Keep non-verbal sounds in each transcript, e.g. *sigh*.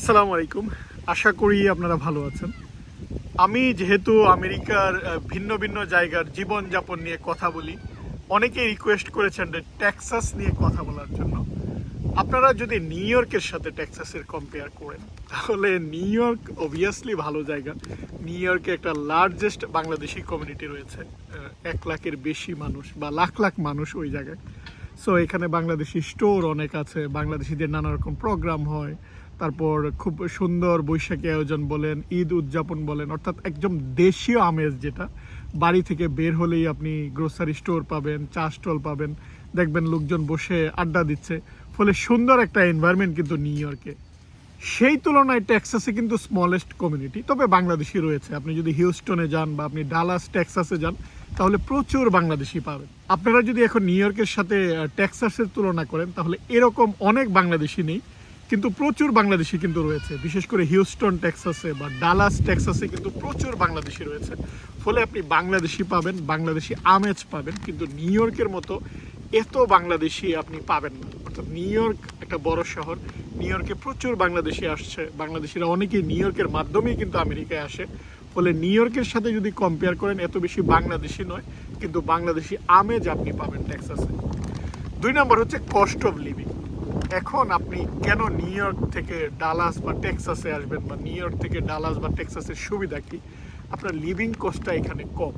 আসসালামু আলাইকুম। আশা করি আপনারা ভালো আছেন। আমি যেহেতু আমেরিকার ভিন্ন ভিন্ন জায়গার জীবনযাপন নিয়ে কথা বলি, অনেকেই রিকোয়েস্ট করেছেন যে টেক্সাস নিয়ে কথা বলার জন্য। আপনারা যদি নিউ ইয়র্কের সাথে টেক্সাসের কম্পেয়ার করেন, তাহলে নিউ ইয়র্ক অবভিয়াসলি ভালো জায়গা। নিউ ইয়র্কে একটা লার্জেস্ট বাংলাদেশি কমিউনিটি রয়েছে এক লাখের বেশি মানুষ বা লাখ লাখ মানুষ ওই জায়গায়। সো এখানে বাংলাদেশি স্টোর অনেক আছে, বাংলাদেশিদের নানা রকম প্রোগ্রাম হয়। তারপর খুব সুন্দর বৈশাখী আয়োজন বলেন, ঈদ উদযাপন বলেন, অর্থাৎ একদম দেশীয় আমেজ যেটা। বাড়ি থেকে বের হলেই আপনি গ্রোসারি স্টোর পাবেন, চা স্টল পাবেন, দেখবেন লোকজন বসে আড্ডা দিচ্ছে। ফলে সুন্দর একটা এনভায়রনমেন্ট কিন্তু নিউ ইয়র্কে সেই তুলনায় টেক্সাসে কিন্তু স্মলেস্ট কমিউনিটি তবে বাংলাদেশি রয়েছে। আপনি যদি হিউস্টনে যান বা আপনি ডালাস টেক্সাসে যান, তাহলে প্রচুর বাংলাদেশি পাবেন। আপনারা যদি এখন নিউ ইয়র্কের সাথে টেক্সাসের তুলনা করেন, তাহলে এরকম অনেক বাংলাদেশি নেই। কিন্তু প্রচুর বাংলাদেশি কিন্তু রয়েছে। বিশেষ করে হিউস্টন, টেক্সাসে বা ডালাস, টেক্সাসে কিন্তু প্রচুর বাংলাদেশি রয়েছে। ফলে আপনি বাংলাদেশি পাবেন, বাংলাদেশি আমেজ পাবেন, কিন্তু নিউ ইয়র্কের মতো এত বাংলাদেশি আপনি পাবেন না। অর্থাৎ নিউ ইয়র্ক একটা বড় শহর, নিউ ইয়র্কে প্রচুর বাংলাদেশি আসছে। বাংলাদেশিরা অনেকেই নিউ ইয়র্কের মাধ্যমেই কিন্তু আমেরিকায় আসে। ফলে নিউ ইয়র্কের সাথে যদি কম্পেয়ার করেন, এত বেশি বাংলাদেশি নয়, কিন্তু বাংলাদেশি আমেজ আপনি পাবেন টেক্সাসে। দুই নম্বর হচ্ছে কস্ট অফ লিভিং এখন আপনি কেন নিউ ইয়র্ক থেকে ডালাস বা টেক্সাসে আসবেন বা নিউ ইয়র্ক থেকে ডালাস বা টেক্সাসের সুবিধা কি? আপনার লিভিং কস্টটা এখানে কম।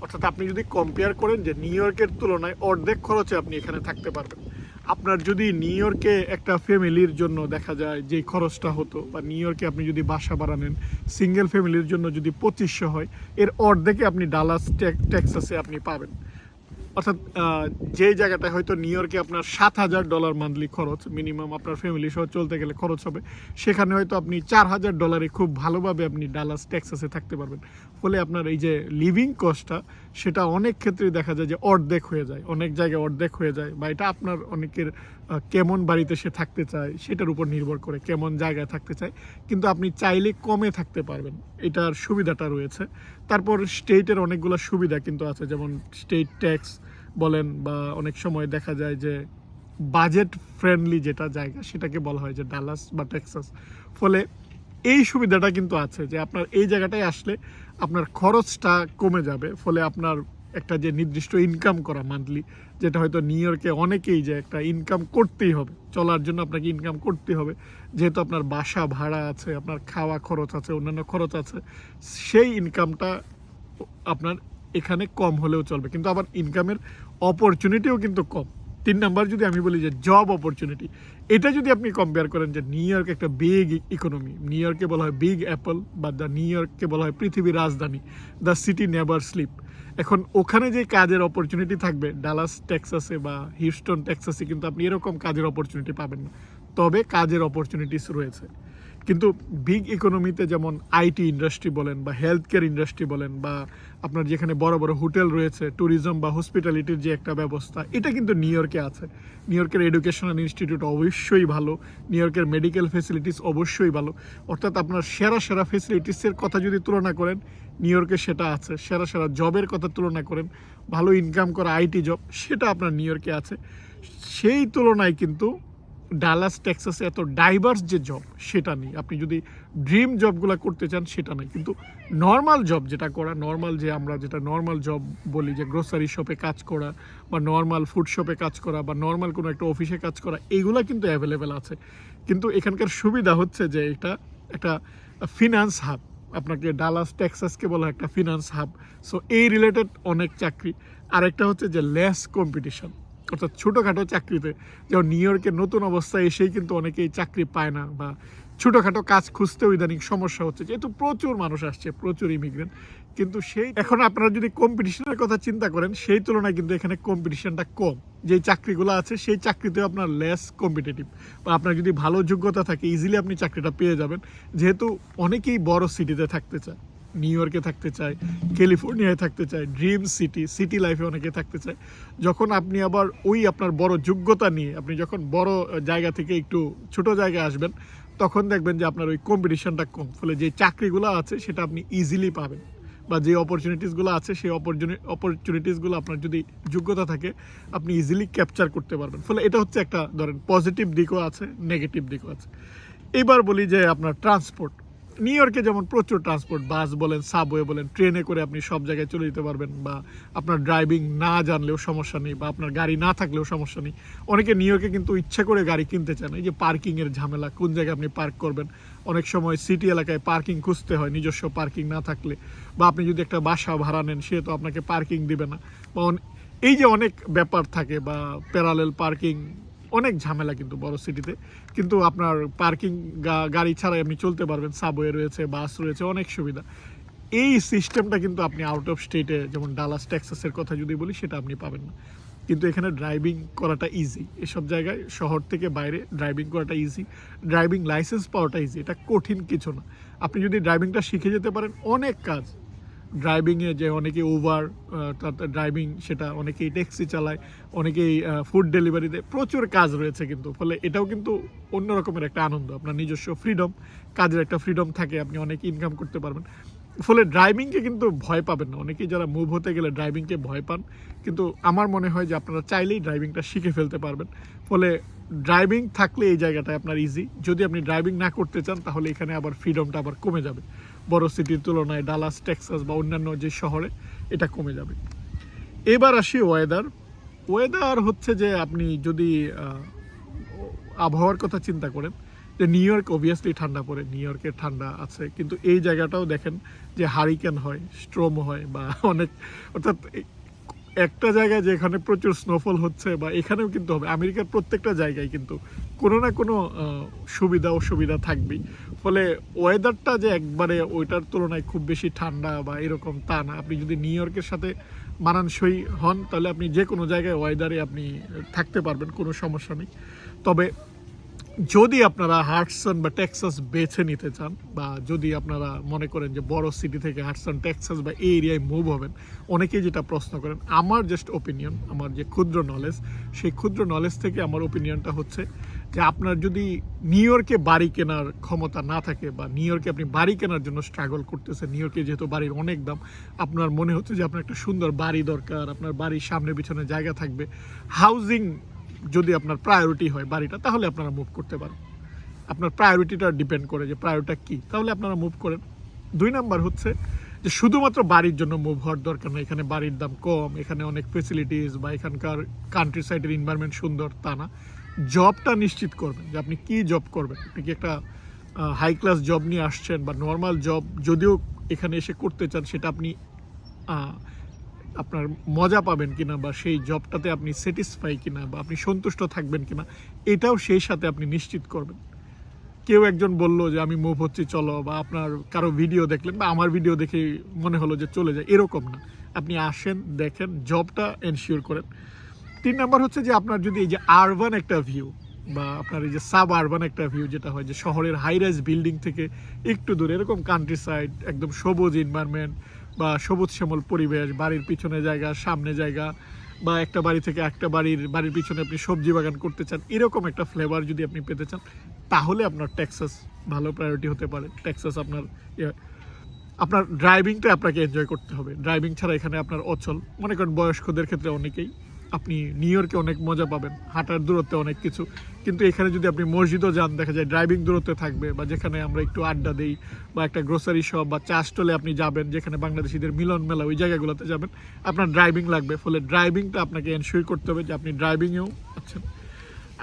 অর্থাৎ আপনি যদি কম্পেয়ার করেন যে নিউ ইয়র্কের তুলনায় অর্ধেক খরচে আপনি এখানে থাকতে পারবেন। আপনার যদি নিউ ইয়র্কে একটা ফ্যামিলির জন্য দেখা যায় যে খরচটা হতো বা নিউ ইয়র্কে আপনি যদি বাসা বাড়ানেন সিঙ্গেল ফ্যামিলির জন্য যদি পঁচিশশো হয়, এর অর্ধেকে আপনি ডালাস, টেক- টেক্সাসে আপনি পাবেন। অর্থাৎ যে জায়গাটায় হয়তো নিউ ইয়র্কে আপনার সাত হাজার ডলার মান্থলি খরচ মিনিমাম আপনার ফ্যামিলি সহ চলতে গেলে খরচ হবে, সেখানে হয়তো আপনি চার হাজার ডলারে খুব ভালোভাবে আপনি ডালাস ট্যাক্সাসে থাকতে পারবেন। ফলে আপনার এই যে লিভিং কস্টটা সেটা অনেক ক্ষেত্রে দেখা যায় যে অর্ধেক হয়ে যায়, অনেক জায়গায় অর্ধেক হয়ে যায় বা এটা আপনার অনেকের কেমন বাড়িতে সে থাকতে চায় সেটার উপর নির্ভর করে কেমন জায়গায় থাকতে চায়। কিন্তু আপনি চাইলে কমে থাকতে পারবেন, এটার সুবিধাটা রয়েছে। তারপর স্টেটের অনেকগুলো সুবিধা কিন্তু আছে, যেমন স্টেট ট্যাক্স বলেন বা অনেক সময় দেখা যায় যে বাজেট ফ্রেন্ডলি যেটা জায়গা সেটাকে বলা হয় যে ডালাস বা টেক্সাস। ফলে এই সুবিধাটা কিন্তু আছে যে আপনার এই জায়গাটায় আসলে আপনার খরচটা কমে যাবে, ফলে আপনার একটা যে নির্দিষ্ট ইনকাম করা মান্থলি যেটা হয়তো নিউ ইয়র্কে অনেকেই যে একটা ইনকাম করতেই হবে, চলার জন্য আপনাকে ইনকাম করতে হবে, যেহেতু আপনার বাসা ভাড়া আছে, আপনার খাওয়া খরচ আছে, অন্যান্য খরচ আছে, সেই ইনকামটা আপনার এখানে কম হলেও চলবে, কিন্তু আবার ইনকামের অপরচুনিটিও কিন্তু কম। তিন নাম্বার যদি আমি বলি যে জব অপরচুনিটি এটা যদি আপনি কম্পেয়ার করেন যে নিউ ইয়র্ক একটা বিগ ইকোনমি নিউ ইয়র্ককে বলা হয় বিগ অ্যাপল বা দ্য নিউ ইয়র্ককে বলা হয় পৃথিবীর রাজধানী দ্য সিটি নেভার স্লিপ এখন ওখানে যে কাজের অপরচুনিটি থাকবে ডালাস টেক্সাসে বা হিউস্টন টেক্সাসে কিন্তু আপনি এরকম কাজের অপরচুনিটি পাবেন না। তবে কাজের অপরচুনিটিস রয়েছে। কিন্তু বিগ ইকোনমিতে যেমন আইটি ইন্ডাস্ট্রি বলেন বা হেলথ কেয়ার ইন্ডাস্ট্রি বলেন বা আপনার যেখানে বড় বড় হোটেল রয়েছে ট্যুরিজম বা হসপিটালিটির যে একটা ব্যবস্থা, এটা কিন্তু নিউ ইয়র্কে আছে। নিউ ইয়র্কের এডুকেশনাল ইনস্টিটিউট অবশ্যই ভালো নিউ ইয়র্কের মেডিকেল ফেসিলিটিস অবশ্যই ভালো। অর্থাৎ আপনার সেরা সেরা ফেসিলিটিসের কথা যদি তুলনা করেন নিউ ইয়র্কে সেটা আছে, সেরা সেরা জবের কথা তুলনা করেন, ভালো ইনকাম করা আইটি জব সেটা আপনার নিউ ইয়র্কে আছে। সেই তুলনায় কিন্তু ডালাস টেক্সাসে এত ডাইভার্স যে জব সেটা নেই। আপনি যদি ড্রিম জবগুলো করতে চান, সেটা নেই। কিন্তু নর্মাল জব যেটা করা নর্মাল যে আমরা যেটা নর্মাল জব বলি, যে গ্রোসারি শপে কাজ করা, বা নর্মাল ফুড শপে কাজ করা, বা নর্মাল কোনো একটা অফিসে কাজ করা এইগুলো কিন্তু অ্যাভেলেবেল আছে। কিন্তু এখানকার সুবিধা হচ্ছে যে এটা একটা ফিনান্স হাব আপনাকে ডালাস টেক্সাসকে বলা একটা ফিনান্স হাব সো এই রিলেটেড অনেক চাকরি। আরেকটা হচ্ছে যে লেস কম্পিটিশন অর্থাৎ ছোটোখাটো চাকরিতে। যেমন নিউ ইয়র্কের নতুন অবস্থায় এসেই কিন্তু অনেকেই চাকরি পায় না বা ছোটোখাটো কাজ খুঁজতেও ইদানিং সমস্যা হচ্ছে। যেহেতু প্রচুর মানুষ আসছে, প্রচুর ইমিগ্রেন্ট কিন্তু সেই এখন আপনারা যদি কম্পিটিশনের কথা চিন্তা করেন, সেই তুলনায় কিন্তু এখানে কম্পিটিশনটা কম। যেই চাকরিগুলো আছে, সেই চাকরিতেও আপনার লেস কম্পিটিটিভ বা আপনার যদি ভালো যোগ্যতা থাকে ইজিলি আপনি চাকরিটা পেয়ে যাবেন। যেহেতু অনেকেই বড় সিটিতে থাকতে চায়। নিউ ইয়র্কে থাকতে চায় ক্যালিফোর্নিয়ায় থাকতে চায় ড্রিম সিটি সিটি লাইফে অনেকে থাকতে চায়। যখন আপনি আবার ওই আপনার বড় যোগ্যতা নিয়ে, আপনি যখন বড় জায়গা থেকে একটু ছোট জায়গায় আসবেন, তখন দেখবেন যে আপনার ওই কম্পিটিশনটা কম। ফলে যে চাকরিগুলো আছে, সেটা আপনি ইজিলি পাবেন। বা যে অপরচুনিটিসগুলো আছে, সেই অপরচুনিটিসগুলো আপনার যদি যোগ্যতা থাকে, আপনি ইজিলি ক্যাপচার করতে পারবেন। ফলে এটা হচ্ছে একটা, ধরেন পজিটিভ দিকও আছে নেগেটিভ দিকও আছে। এবার বলি যে আপনার ট্রান্সপোর্ট নিউ ইয়র্কে যেমন প্রচুর ট্রান্সপোর্ট বাস বলেন সাবওয়ে বলেন, ট্রেনে করে আপনি সব জায়গায় চলে যেতে পারবেন বা আপনার ড্রাইভিং না জানলেও সমস্যা নেই বা আপনার গাড়ি না থাকলেও সমস্যা নেই। অনেকে নিউ ইয়র্কে কিন্তু ইচ্ছা করে গাড়ি কিনতে চান এই যে পার্কিংয়ের ঝামেলা, কোন জায়গায় আপনি পার্ক করবেন? অনেক সময় সিটি এলাকায় পার্কিং খুঁজতে হয়, নিজস্ব পার্কিং না থাকলে। বা আপনি যদি একটা বাসা ভাড়া নেন, সে তো আপনাকে পার্কিং দিবে না। বা এই যে অনেক ব্যাপার থাকে বা প্যারালেল পার্কিং অনেক ঝামেলা কিন্তু বড় সিটিতে কিন্তু আপনার পার্কিং গাড়ি ছাড়াই আপনি চলতে পারবেন। সাবওয়ে রয়েছে বাস রয়েছে, অনেক সুবিধা। এই সিস্টেমটা কিন্তু আপনি আউট অফ স্টেটে যেমন ডালাস ট্যাক্সাসের কথা যদি বলি, সেটা আপনি পাবেন না। কিন্তু এখানে ড্রাইভিং করাটা ইজি এসব জায়গায় শহর থেকে বাইরে ড্রাইভিং করাটা ইজি ড্রাইভিং লাইসেন্স পাওয়াটা ইজি এটা কঠিন কিছু না। আপনি যদি ড্রাইভিংটা শিখে যেতে পারেন, অনেক কাজ। ড্রাইভিংয়ে যে অনেকে ওভার ড্রাইভিং সেটা অনেকেই ট্যাক্সি চালায়, অনেকেই ফুড ডেলিভারি দেয় প্রচুর কাজ রয়েছে কিন্তু, ফলে এটাও কিন্তু অন্য রকমের একটা আনন্দ, আপনার নিজস্ব ফ্রিডম কাজের একটা ফ্রিডম থাকে, আপনি অনেক ইনকাম করতে পারবেন। ফলে ড্রাইভিংকে কিন্তু ভয় পাবেন না, অনেকেই যারা মুভ হতে গেলে ড্রাইভিংকে ভয় পান, কিন্তু আমার মনে হয় যে আপনারা চাইলেই ড্রাইভিংটা শিখে ফেলতে পারবেন। ফলে ড্রাইভিং থাকলে এই জায়গাটায় আপনার ইজি যদি আপনি ড্রাইভিং না করতে চান, তাহলে এখানে আবার ফ্রিডমটা আবার কমে যাবে। বড় সিটির তুলনায় ডালাস টেক্সাস বা অন্যান্য যে শহরে এটা কমে যাবে। এবার আসি ওয়েদার ওয়েদার হচ্ছে যে আপনি যদি আবহাওয়ার কথা চিন্তা করেন, যে নিউ ইয়র্ক অবভিয়াসলি ঠান্ডা পড়ে নিউ ইয়র্কের ঠান্ডা আছে, কিন্তু এই জায়গাটাও দেখেন যে হারিকেন হয় স্ট্রোম হয় বা *laughs* অনেক, অর্থাৎ একটা জায়গায় যেখানে প্রচুর স্নোফল হচ্ছে বা এখানেও কিন্তু হবে, আমেরিকার প্রত্যেকটা জায়গায় কিন্তু কোনো না কোনো সুবিধা, অসুবিধা থাকবেই। ফলে ওয়েদারটা যে একবারে ওইটার তুলনায় খুব বেশি ঠান্ডা বা এরকম তা না। আপনি যদি নিউ ইয়র্কের সাথে মানানসই হন, তাহলে আপনি যে কোনো জায়গায় ওয়েদারে আপনি থাকতে পারবেন, কোনো সমস্যা নেই। তবে যদি আপনারা হার্টসন বা টেক্সাস বেছে নিতে চান, বা যদি আপনারা মনে করেন যে বড় সিটি থেকে হার্টসন টেক্সাস বা এই এরিয়ায় মুভ হবেন, অনেকেই যেটা প্রশ্ন করেন, আমার জাস্ট ওপিনিয়ন আমার যে ক্ষুদ্র নলেজ সেই ক্ষুদ্র নলেজ থেকে আমার ওপিনিয়নটা হচ্ছে যে আপনার যদি নিউ ইয়র্কে বাড়ি কেনার ক্ষমতা না থাকে, বা নিউ ইয়র্কে আপনি বাড়ি কেনার জন্য স্ট্রাগল করতেছেন নিউ ইয়র্কে যেহেতু বাড়ির অনেক দাম, আপনার মনে হচ্ছে যে আপনার একটা সুন্দর বাড়ি দরকার, আপনার বাড়ির সামনে পিছনে জায়গা থাকবে হাউজিং যদি আপনার প্রায়োরিটি হয় বাড়িটা, তাহলে আপনারা মুভ করতে পারেন। আপনার প্রায়োরিটিটা ডিপেন্ড করে যে প্রায়োরিটা কী। তাহলে আপনারা মুভ করেন। দুই নাম্বার হচ্ছে যে শুধুমাত্র বাড়ির জন্য মুভ হওয়ার দরকার নেই। এখানে বাড়ির দাম কম, এখানে অনেক ফেসিলিটিস বা এখানকার কান্ট্রি সাইডের এনভায়রনমেন্ট সুন্দর, তা না। জবটা নিশ্চিত করবেন যে আপনি কি জব করবেন। আপনি কি একটা হাই ক্লাস জব নিয়ে আসছেন বা নর্মাল জব যদিও এখানে এসে করতে চান, সেটা আপনি আপনার মজা পাবেন কিনা বা সেই জবটাতে আপনি স্যাটিসফাই কিনা বা আপনি সন্তুষ্ট থাকবেন কিনা, এটাও সেই সাথে আপনি নিশ্চিত করবেন। কেউ একজন বলল যে, আমি মুভ হচ্ছি, চলো, বা আপনার কারও ভিডিও দেখলেন বা আমার ভিডিও দেখে মনে হলো যে, চলে যায়। এরকম না। আপনি আসেন, দেখেন, জবটা এনশিওর করেন। তিন নাম্বার হচ্ছে যে, আপনার যদি এই যে আরবান একটা ভিউ বা আপনার এই যে সাব আরবান একটা ভিউ যেটা হয়, যে শহরের হাই রাইজ বিল্ডিং থেকে একটু দূরে, এরকম কান্ট্রি সাইড একদম সবুজ এনভায়রনমেন্ট বা সবুজ শ্যামল পরিবেশ বাড়ির পিছনে জায়গা সামনে জায়গা বা একটা বাড়ি থেকে একটা বাড়ির বাড়ির পিছনে আপনি সবজি বাগান করতে চান এরকম একটা ফ্লেভার যদি আপনি পেতে চান তাহলে আপনার ট্যাক্সাস ভালো প্রায়োরিটি হতে পারে। ট্যাক্সাস আপনার ইয়ে, আপনার ড্রাইভিংটা আপনাকে এনজয় করতে হবে। ড্রাইভিং ছাড়া এখানে আপনার অচল। মনে করেন বয়স্কদের ক্ষেত্রে অনেকেই আপনি নিউ ইয়র্কে অনেক মজা পাবেন, হাঁটার দূরত্বে অনেক কিছু। কিন্তু এখানে যদি আপনি মসজিদও যান, দেখা যায় ড্রাইভিং দূরত্বে থাকবে বা যেখানে আমরা একটু আড্ডা দিই বা একটা গ্রোসারি শপ বা চা স্টলে আপনি যাবেন, যেখানে বাংলাদেশিদের মিলন মেলা, ওই জায়গাগুলোতে যাবেন, আপনার ড্রাইভিং লাগবে। ফলে ড্রাইভিংটা আপনাকে এনশিওর করতে হবে যে আপনি ড্রাইভিংয়েও আছেন।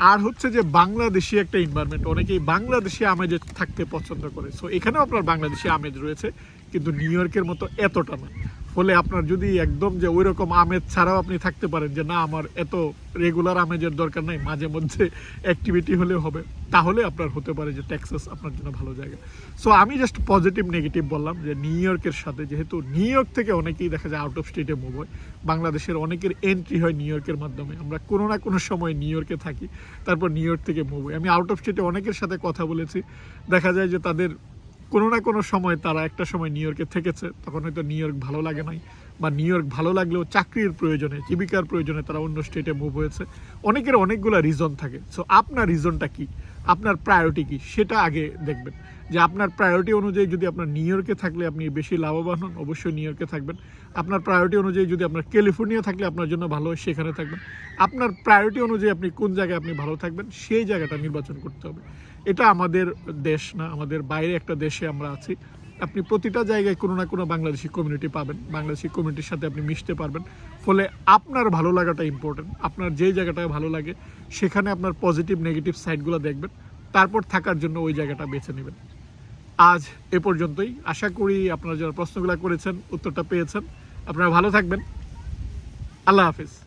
আর হচ্ছে যে বাংলাদেশি একটা এনভায়রনমেন্ট অনেকেই বাংলাদেশি আমেজে থাকতে পছন্দ করে। সো এখানেও আপনার বাংলাদেশি আমেজ রয়েছে, কিন্তু নিউ ইয়র্কের মতো এতটা না। ফলে আপনার যদি একদম যে ওই রকম আমেজ ছাড়াও আপনি থাকতে পারেন যে না, আমার এত রেগুলার আমেজের দরকার নাই, মাঝে মধ্যে অ্যাক্টিভিটি হলে হবে, তাহলে আপনার হতে পারে যে টেক্সাস আপনার জন্য ভালো জায়গা। সো আমি জাস্ট পজিটিভ নেগেটিভ বললাম যে নিউ ইয়র্কের সাথে, যেহেতু নিউ ইয়র্ক থেকে অনেকেই দেখা যায় আউট অফ স্টেটে মুভ হয়, বাংলাদেশের অনেকের এন্ট্রি হয় নিউ ইয়র্কের মাধ্যমে। আমরা কোনো না কোনো সময় নিউ ইয়র্কে থাকি, তারপর নিউ ইয়র্ক থেকে মুভ হয়। আমি আউট অফ স্টেটে অনেকের সাথে কথা বলেছি, দেখা যায় যে তাদের কোনো না কোনো সময় তারা একটা সময় নিউ ইয়র্কে থেকেছে, তখন হয়তো নিউ ইয়র্ক ভালো লাগে নাই বা নিউ ইয়র্ক ভালো লাগলেও চাকরির প্রয়োজনে, জীবিকার প্রয়োজনে তারা অন্য স্টেটে মুভ হয়েছে। অনেকের অনেকগুলো রিজন থাকে। সো আপনার রিজনটা কি? আপনার প্রায়োরিটি কি? সেটা আগে দেখবেন। যে আপনার প্রায়োরিটি অনুযায়ী যদি আপনার নিউ ইয়র্কে থাকলে আপনি বেশি লাভবান হন, অবশ্যই নিউ ইয়র্কে থাকবেন। আপনার প্রায়োরিটি অনুযায়ী যদি আপনার ক্যালিফোর্নিয়া থাকলে আপনার জন্য ভালো হয়, সেখানে থাকবেন। আপনার প্রায়োরিটি অনুযায়ী আপনি কোন জায়গায় আপনি ভালো থাকবেন, সেই জায়গাটা নির্বাচন করতে হবে। এটা আমাদের দেশ না, আমাদের বাইরে একটা দেশে আমরা আছি। আপনি প্রতিটা জায়গায় কোনো না কোনো বাংলাদেশি কমিউনিটি পাবেন, বাংলাদেশি কমিউনিটির সাথে আপনি মিশতে পারবেন। ফলে আপনার ভালো লাগাটা ইম্পর্টেন্ট আপনার যেই জায়গাটা ভালো লাগে, সেখানে আপনার পজিটিভ নেগেটিভ সাইডগুলো দেখবেন, তারপর থাকার জন্য ওই জায়গাটা বেছে নেবেন। আজ এ পর্যন্তই। আশা করি আপনারা যারা প্রশ্নগুলো করেছেন, উত্তরটা পেয়েছেন। আপনারা ভালো থাকবেন। আল্লাহ হাফিজ।